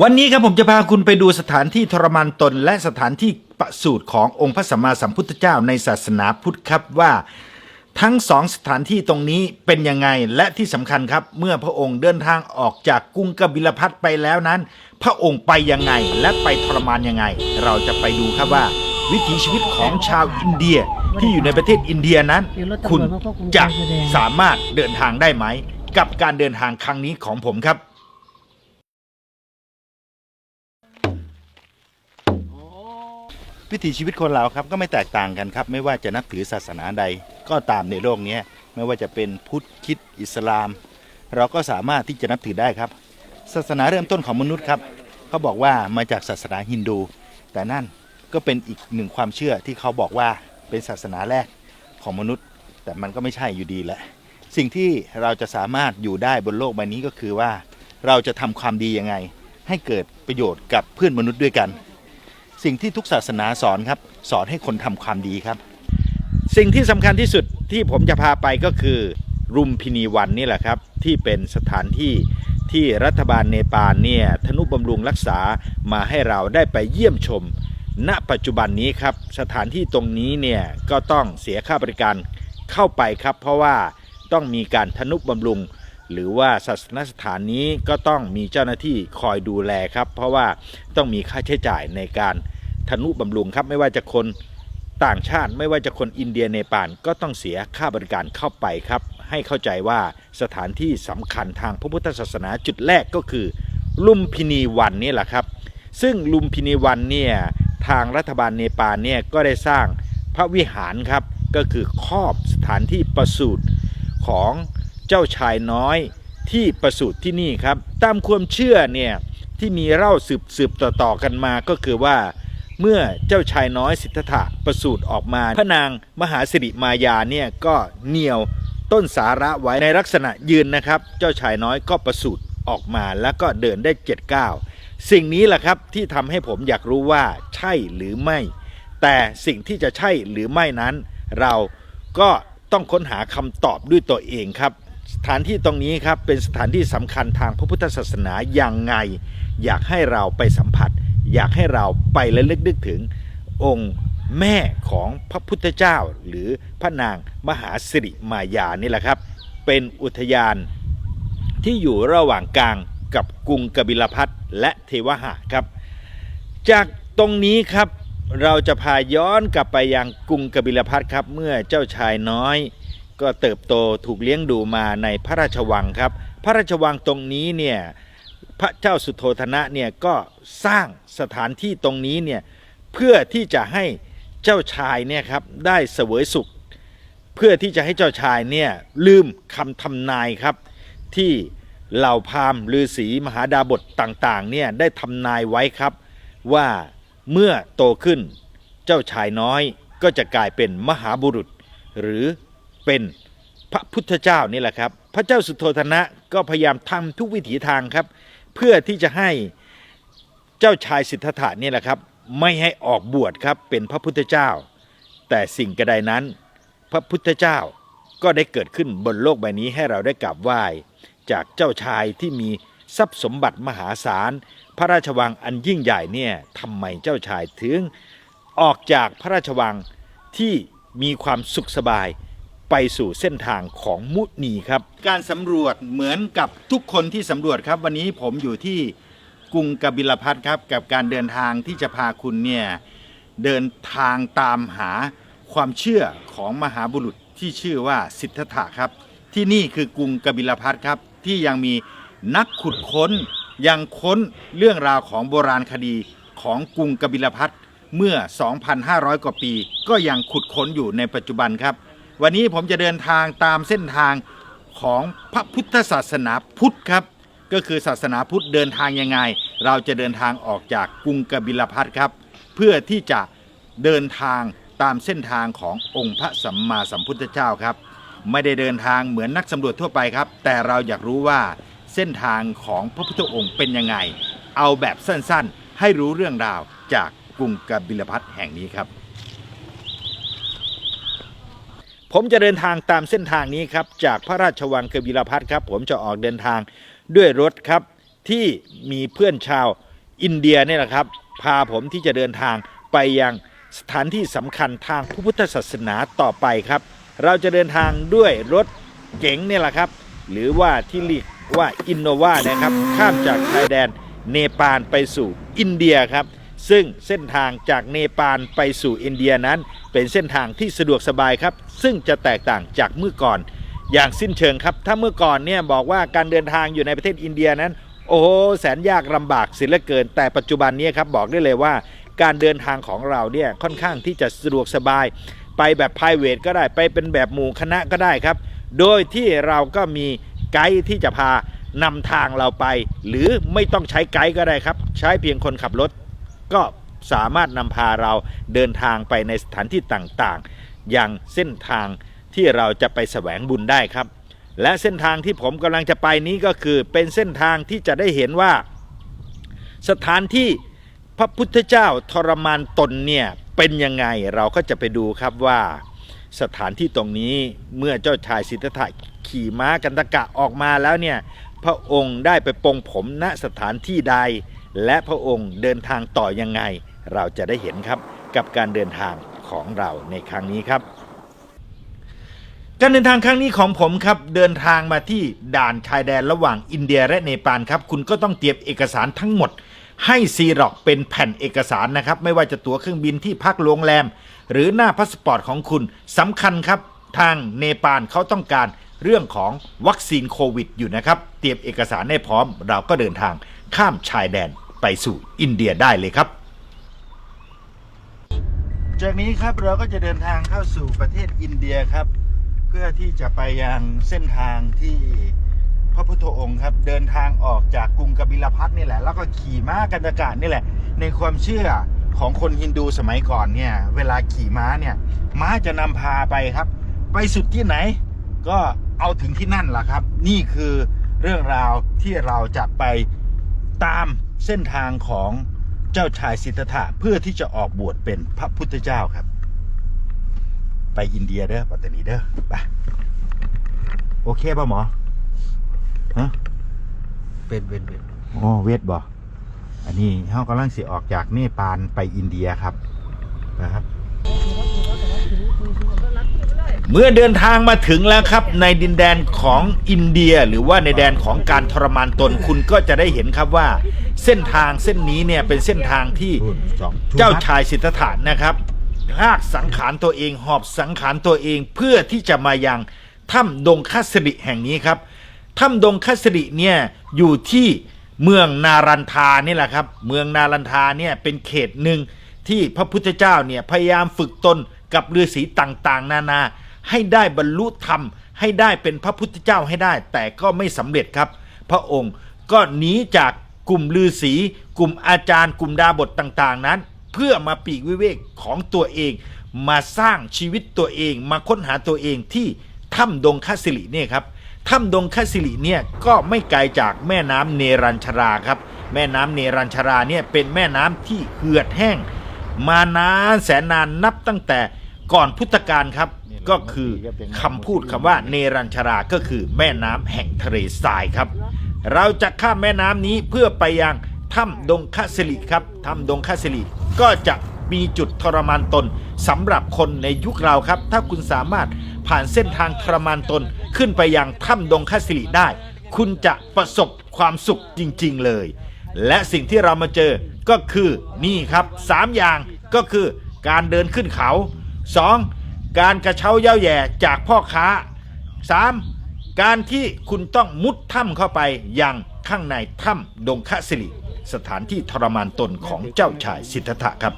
วันนี้ครับผมจะพาคุณไปดูสถานที่ทรมานตน และสถานที่ประสูติขององค์พระสัมมาสัมพุทธเจ้าในศาสนาพุทธครับว่าทั้งสองสถานที่ตรงนี้เป็นยังไงและที่สำคัญครับ เมื่อพระองค์เดินทางออกจากกรุงกบิลพัทไปแล้วนั้น พระองค์ไปยังไงและไปทรมานยังไง เราจะไปดูครับว่า วิถีชีวิตของชาวอินเดียที่อยู่ในประเทศอินเดียนั้น คุณจะสามารถเดินทางได้ไหม กับการเดินทางครั้งนี้ของผมครับ วิถีชีวิตคนเราครับก็ไม่แตกต่างกันครับ ไม่ว่าจะนับถือศาสนาใดก็ตามในโลกนี้ไม่ว่าจะเป็นพุทธคิดอิสลาม เราก็สามารถที่จะนับถือได้ครับ ศาสนาเริ่มต้นของมนุษย์ครับเขาบอกว่ามาจากศาสนาฮินดู แต่นั่นก็เป็นอีกหนึ่งความเชื่อที่เขาบอกว่าเป็นศาสนาแรกของมนุษย์ แต่มันก็ไม่ใช่อยู่ดีแหละสิ่งที่เราจะสามารถอยู่ได้บนโลกใบนี้ก็คือว่า เราจะทำความดียังไง ให้เกิดประโยชน์กับเพื่อนมนุษย์ด้วยกัน สิ่งที่ทุกศาสนาสอนครับ สอนให้คนทำความดีครับ สิ่งที่สำคัญที่สุดที่ผมจะพาไปก็คือ รุมพินีวันนี่แหละครับ ที่เป็นสถานที่ที่รัฐบาลเนปาลเนี่ยทนุบำรุงรักษามาให้เราได้ไปเยี่ยมชม ณปัจจุบันนี้ครับ สถานที่ตรงนี้เนี่ยก็ต้องเสียค่าบริการเข้าไปครับ เพราะว่าต้องมีการทนุบำรุง หรือว่าศาสนสถานนี้ก็ต้องมีเจ้าหน้าที่คอยดูแลครับ เพราะว่าต้องมีค่าใช้จ่ายในการ ทนุบำรุงครับไม่ว่าจะคนต่างชาติไม่ว่าจะคนอินเดียเนปาลก็ต้องเสียค่าบริการเข้าไปครับ ให้เข้าใจว่าสถานที่สำคัญทางพระพุทธศาสนาจุดแรกก็คือ ลุมพินีวันนี่แหละครับ ซึ่งลุมพินีวันเนี่ยทางรัฐบาลเนปาลเนี่ยก็ได้สร้างพระวิหารครับก็คือครอบสถานที่ประสูติของเจ้าชายน้อยที่ประสูติที่นี่ครับ ตามความเชื่อเนี่ยที่มีเล่าสืบสืบต่อๆกันมาก็คือว่า เมื่อเจ้าชายน้อยสิทธัตถะประสูติออกมาพระนางมหาสิริมายาเนี่ยก็เหนี่ยวต้นสาระไว้ในลักษณะยืนนะครับ เจ้าชายน้อยก็ประสูติออกมาแล้วก็เดินได้เจ็ดก้าวสิ่งนี้แหละครับที่ทำให้ผมอยากรู้ว่าใช่หรือไม่ แต่สิ่งที่จะใช่หรือไม่นั้น เราก็ต้องค้นหาคำตอบด้วยตัวเองครับ สถานที่ตรงนี้ครับเป็นสถานที่สำคัญทางพระพุทธศาสนาอย่างไง อยากให้เราไปสัมผัส อยากให้เราไปและลึกนึกถึงองค์แม่ของพระพุทธเจ้า หรือพระนางมหาสิริมายานี่แหละครับ เป็นอุทยานที่อยู่ระหว่างกลางกับกรุงกบิลพัทและเทวหะครับ จากตรงนี้ครับเราจะพาย้อนกลับไปยังกรุงกบิลพัทครับ เมื่อเจ้าชายน้อย ก็เติบโตถูกเลี้ยงดูมาในพระราชวังครับ พระราชวังตรงนี้เนี่ย พระเจ้าสุโธธนะเนี่ยก็สร้างสถานที่ตรงนี้เนี่ยเพื่อที่จะให้เจ้าชายเนี่ยครับได้เสวยสุข เพื่อที่จะให้เจ้าชายเนี่ยลืมคำทำนายครับ ที่เหล่าพราหมณ์ฤาษีมหาดาบทต่างๆเนี่ยได้ทำนายไว้ครับ ว่าเมื่อโตขึ้นเจ้าชายน้อยก็จะกลายเป็นมหาบุรุษ หรือเป็นพระพุทธเจ้านี่แหละครับ พระเจ้าสุโธธนะก็พยายามทำทุกวิถีทางครับ เพื่อที่จะให้เจ้าชายสิทธัตถะนี่แหละครับ ไม่ให้ออกบวชครับเป็นพระพุทธเจ้า แต่สิ่งกระไดนั้น พระพุทธเจ้าก็ได้เกิดขึ้นบนโลกใบนี้ให้เราได้กราบไหว้จากเจ้าชายที่มีทรัพย์สมบัติมหาศาล พระราชวังอันยิ่งใหญ่เนี่ยทำไมเจ้าชายถึงออกจากพระราชวังที่มีความสุขสบาย ไปสู่เส้นทางของมุนีครับ การสำรวจเหมือนกับทุกคนที่สำรวจครับ วันนี้ผมอยู่ที่กรุงกบิลพัทครับ กับการเดินทางที่จะพาคุณเนี่ยเดินทางตามหาความเชื่อของมหาบุรุษที่ชื่อว่าสิทธัตถะครับ ที่นี่คือกรุงกบิลพัทครับ ที่ยังมีนักขุดค้นยังค้นเรื่องราวของโบราณคดีของกรุงกบิลพัทเมื่อ 2,500 กว่าปี ก็ยังขุดค้นอยู่ในปัจจุบันครับ วันนี้ผมจะเดินทางตามเส้นทางของพระพุทธศาสนาพุทธครับ ก็คือศาสนาพุทธเดินทางยังไง เราจะเดินทางออกจากกรุงกบิลพัทครับ เพื่อที่จะเดินทางตามเส้นทางขององค์พระสัมมาสัมพุทธเจ้าครับ ไม่ได้เดินทางเหมือนนักสำรวจทั่วไปครับ แต่เราอยากรู้ว่าเส้นทางของพระพุทธองค์เป็นยังไง เอาแบบสั้นๆ ให้รู้เรื่องราวจากกรุงกบิลพัทแห่งนี้ครับ ผมจะเดินทางตามเส้นทางนี้ครับ จากพระราชวังเกบิลพัทครับ ผมจะออกเดินทางด้วยรถครับ ที่มีเพื่อนชาวอินเดียเนี่ยแหละครับ พาผมที่จะเดินทางไปยังสถานที่สำคัญทางพระพุทธศาสนาต่อไปครับ เราจะเดินทางด้วยรถเก๋งเนี่ยแหละครับ หรือว่าที่เรียกว่าอินโนวานะครับ ข้ามจากชายแดนเนปาลไปสู่อินเดียครับ ซึ่งเส้นทางจากเนปาลไปสู่อินเดียนั้น เป็นเส้นทางที่สะดวกสบายครับ ซึ่งจะแตกต่างจากเมื่อก่อน อย่างสิ้นเชิงครับ ถ้าเมื่อก่อนเนี่ยบอกว่าการเดินทางอยู่ในประเทศอินเดียนั้น โอ้โหแสนยากลำบากเสิเหลือเกิน แต่ปัจจุบันนี้ครับบอกได้เลยว่า การเดินทางของเราเนี่ยค่อนข้างที่จะสะดวกสบาย ไปแบบ p r i v a t ก็ได้ไปเป็นแบบหมู่คณะก็ได้ครับ โดยที่เราก็มีไกด์ที่จะพานำทางเราไป หรือไม่ต้องใช้ไกด์ก็ได้ครับ ใช้เพียงคนขับรถ ก็สามารถนำพาเราเดินทางไปในสถานที่ต่างๆ อย่างเส้นทางที่เราจะไปแสวงบุญได้ครับ และเส้นทางที่ผมกำลังจะไปนี้ก็คือเป็นเส้นทางที่จะได้เห็นว่า สถานที่พระพุทธเจ้าทรมานตนเนี่ยเป็นยังไงเราก็จะไปดูครับว่า สถานที่ตรงนี้เมื่อเจ้าชายสิทธัตถะขี่ม้ากันตะกะออกมาแล้วเนี่ยพระองค์ได้ไปปรงผมณสถานที่ใด และพระองค์เดินทางต่อยังไง เราจะได้เห็นครับกับการเดินทางของเราในครั้งนี้ครับ การเดินทางครั้งนี้ของผมครับเดินทางมาที่ด่านชายแดนระหว่างอินเดียและเนปาลครับ คุณก็ต้องเตรียมเอกสารทั้งหมด ให้ซีร็อกเป็นแผ่นเอกสารนะครับ ไม่ว่าจะตั๋วเครื่องบินที่พักโรงแรม หรือหน้าพาสปอร์ตของคุณสำคัญครับทางเนปาลเขาต้องการเรื่องของวัคซีนโควิดอยู่นะครับ เตรียมเอกสารให้พร้อม เราก็เดินทางข้ามชายแดน ไปสู่อินเดียได้เลยครับ จากนี้ครับเราก็จะเดินทางเข้าสู่ประเทศอินเดียครับ เพื่อที่จะไปยังเส้นทางที่พระพุทธองค์ครับ เดินทางออกจากกรุงกบิลพัทนี่แหละ แล้วก็ขี่ม้ากันตะกาศนี่แหละ ในความเชื่อของคนฮินดูสมัยก่อนเนี่ย เวลาขี่ม้าเนี่ย ม้าจะนำพาไปครับ ไปสุดที่ไหน ก็เอาถึงที่นั่นแหละครับ นี่คือเรื่องราวที่เราจะไปตาม เส้นทางของเจ้าชายสิทธัตถะเพื่อที่จะออกบวชเป็นพระพุทธเจ้าครับ ไปอินเดียเด้อปัตตานีเด้อไปโอเคป่ะหมอฮะเป็นเป็นเป็นโอ้เวทบ่อันนี้เขากำลังสิออกจากเนปาลไปอินเดียครับนะครับ เมื่อเดินทางมาถึงแล้วครับ ในดินแดนของอินเดีย หรือว่าในแดนของการทรมานตนคุณก็จะได้เห็นครับว่า เส้นทางเส้นนี้เนี่ยเป็นเส้นทางที่เจ้าชายสิทธัตถะนะครับลากสังขารตัวเองหอบสังขารตัวเองเพื่อที่จะมายังถ้ำดงคัสริแห่งนี้ครับถ้ำดงคัสริเนี่ยอยู่ที่เมืองนารันทานี่แหละครับ เมืองนารันทาเนี่ยเป็นเขตหนึ่งที่พระพุทธเจ้าเนี่ยพยายามฝึกตนกับฤาษีต่างๆ นานา ให้ได้บรรลุธรรม ให้ได้เป็นพระพุทธเจ้าให้ได้ แต่ก็ไม่สำเร็จครับ พระองค์ก็หนีจากกลุ่มฤาษีกลุ่มอาจารย์ กลุ่มดาบทต่างๆ นั้น เพื่อมาปีกวิเวกของตัวเอง มาสร้างชีวิตตัวเอง มาค้นหาตัวเองที่ถ้ำดงคัสริเนี่ยครับถ้ำดงคัสริเนี่ยก็ไม่ไกลจากแม่น้ำเนรัญชราครับ แม่น้ำเนรัญชราเนี่ยเป็นแม่น้ำที่เหือดแห้ง มานานแสนนานนับตั้งแต่ก่อนพุทธกาลครับ ก็คือคำพูดคำว่าเนรัญชราก็คือแม่น้ำแห่งทะเลทรายครับ เราจะข้ามแม่น้ำนี้เพื่อไปยังถ้ำดงคสิริครับถ้ำดงคสิริก็จะมีจุดทรมานตนสำหรับคนในยุคเราครับ ถ้าคุณสามารถผ่านเส้นทางทรมานตนขึ้นไปยังถ้ำดงคสิริได้ คุณจะประสบความสุขจริง ๆ เลย และสิ่งที่เรามาเจอก็คือนี่ครับสามอย่างก็คือการเดินขึ้นเขา 2. การกระเช้าเย้าแย่จากพ่อค้า 3. การที่คุณต้องมุดถ้ำเข้าไปยังข้างในถ้ำดงคะสิริ สถานที่ทรมานตนของเจ้าชายสิทธัตถะครับ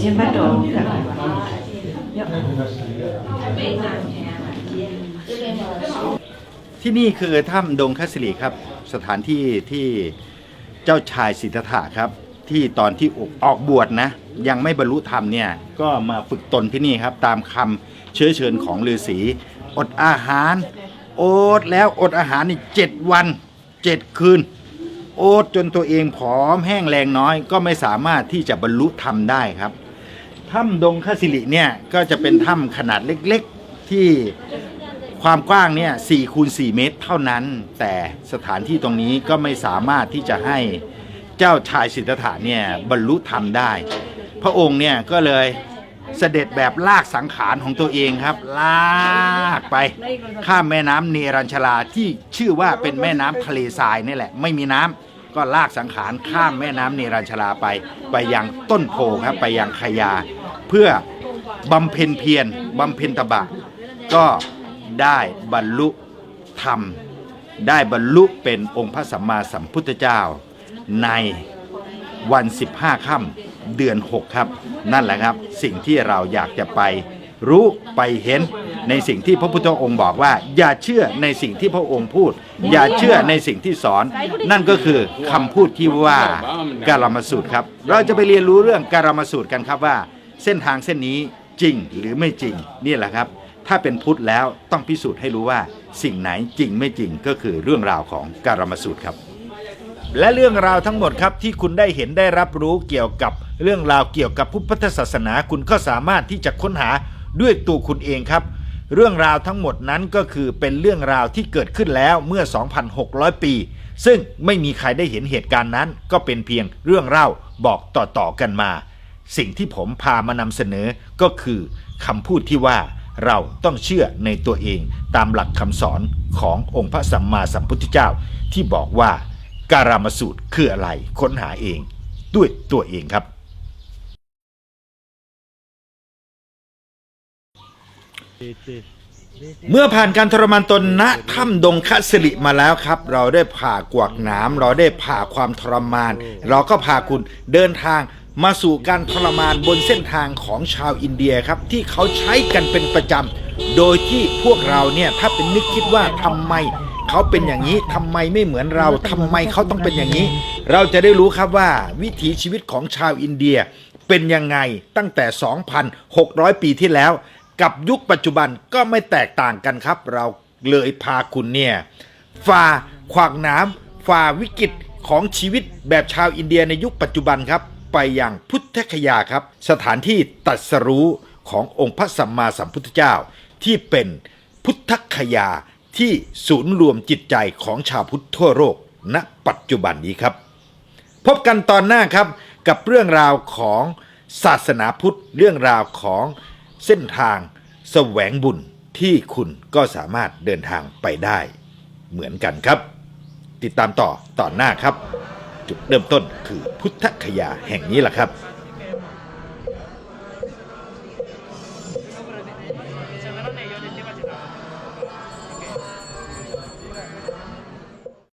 Trên bắt đầu ที่นี่คือถ้ำดงคัสลีครับ สถานที่ที่เจ้าชายสิทธัตถะครับ ที่ตอนที่ออกออกบวชนะ ยังไม่บรรลุธรรมเนี่ย ก็มาฝึกตนที่นี่ครับ ตามคำเชื้อเชิญของฤาษีอดอาหารโอดแล้วอดอาหารนี่เจ็ดวันเจ็ดคืน โอดจนตัวเองผอมแห้งแรงน้อย ก็ไม่สามารถที่จะบรรลุธรรมได้ครับถ้ำดงคสิริเนี่ยก็จะเป็นถ้ำขนาดเล็กๆที่ความกว้างเนี่ย4คูณ4เมตรเท่านั้น แต่สถานที่ตรงนี้ก็ไม่สามารถที่จะให้เจ้าชายสิทธัตถะเนี่ยบรรลุธรรมได้ พระองค์เนี่ยก็เลย เสด็จแบบลากสังขารของตัวเองครับ ลากไป ข้ามแม่น้ำเนรัญชลาที่ชื่อว่าเป็นแม่น้ำทะเลทรายนี่แหละ ไม่มีน้ำก็ลากสังขารข้ามแม่น้ำเนรัญชลาไป ไปยังต้นโพครับไปยังขยา เพื่อบำเพ็ญเพียรบำเพ็ญตบะ ก็ได้บรรลุธรรม ได้บรรลุเป็นองค์พระสัมมาสัมพุทธเจ้าในวัน 15 ค่ำ เดือน 6 ครับ นั่นแหละครับ สิ่งที่เราอยากจะไปรู้ไปเห็นในสิ่งที่พระพุทธองค์บอกว่า อย่าเชื่อในสิ่งที่พระองค์พูด อย่าเชื่อในสิ่งที่สอน นั่นก็คือคำพูดที่ว่าการมสูตรครับ เราจะไปเรียนรู้เรื่องการมสูตรกันครับว่า เส้นทางเส้นนี้จริงหรือไม่จริงนี่แหละครับ ถ้าเป็นพุทธแล้วต้องพิสูจน์ให้รู้ว่า สิ่งไหนจริงไม่จริงก็คือเรื่องราวของการมสูตรครับ และเรื่องราวทั้งหมดครับที่คุณได้เห็นได้รับรู้เกี่ยวกับเรื่องราวเกี่ยวกับพุทธศาสนาคุณก็สามารถที่จะค้นหาด้วยตัวคุณเองครับ เรื่องราวทั้งหมดนั้นก็คือเป็นเรื่องราวที่เกิดขึ้นแล้วเมื่อ 2,600 ปี ซึ่งไม่มีใครได้เห็นเหตุการณ์นั้น ก็เป็นเพียงเรื่องเล่าบอกต่อๆกันมา สิ่งที่ผมพามานำเสนอก็คือคำพูดที่ว่าเราต้องเชื่อในตัวเองตามหลักคำสอนขององค์พระสัมมาสัมพุทธเจ้าที่บอกว่า การามสูตรคืออะไรค้นหาเองด้วยตัวเองครับ เมื่อผ่านการทรมานตนณถ้ำดงคัสริมาแล้วครับ เราได้ผ่ากวากหน้ำเราได้ผ่าความทรมาน เราก็พาคุณเดินทางมาสู่การทรมานบนเส้นทางของชาวอินเดียครับ ที่เขาใช้กันเป็นประจำโดยที่พวกเราเนี่ยถ้าเป็นนึกคิดว่าทำไม เขาเป็นอย่างนี้ทำไมไม่เหมือนเราทำไมเขาต้องเป็นอย่างนี้ เราจะได้รู้ครับว่าวิถีชีวิตของชาวอินเดียเป็นยังไงตั้งแต่ 2,600 ปีที่แล้ว กับยุคปัจจุบันก็ไม่แตกต่างกันครับ เราเลยพาคุณเนี่ยฝ่าขวากน้ำฝ่าวิกฤตของชีวิตแบบชาวอินเดียในยุคปัจจุบันครับ ไปยังพุทธคยาครับ สถานที่ตรัสรู้ขององค์พระสัมมาสัมพุทธเจ้า ที่เป็นพุทธคยา ที่ศูนย์รวมจิตใจของชาวพุทธทั่วโลกณปัจจุบันนี้ครับ พบกันตอนหน้าครับกับเรื่องราวของศาสนาพุทธเรื่องราวของเส้นทางแสวงบุญที่คุณก็สามารถเดินทางไปได้เหมือนกันครับ ติดตามต่อตอนหน้าครับ จุดเริ่มต้นคือพุทธคยาแห่งนี้แหละครับ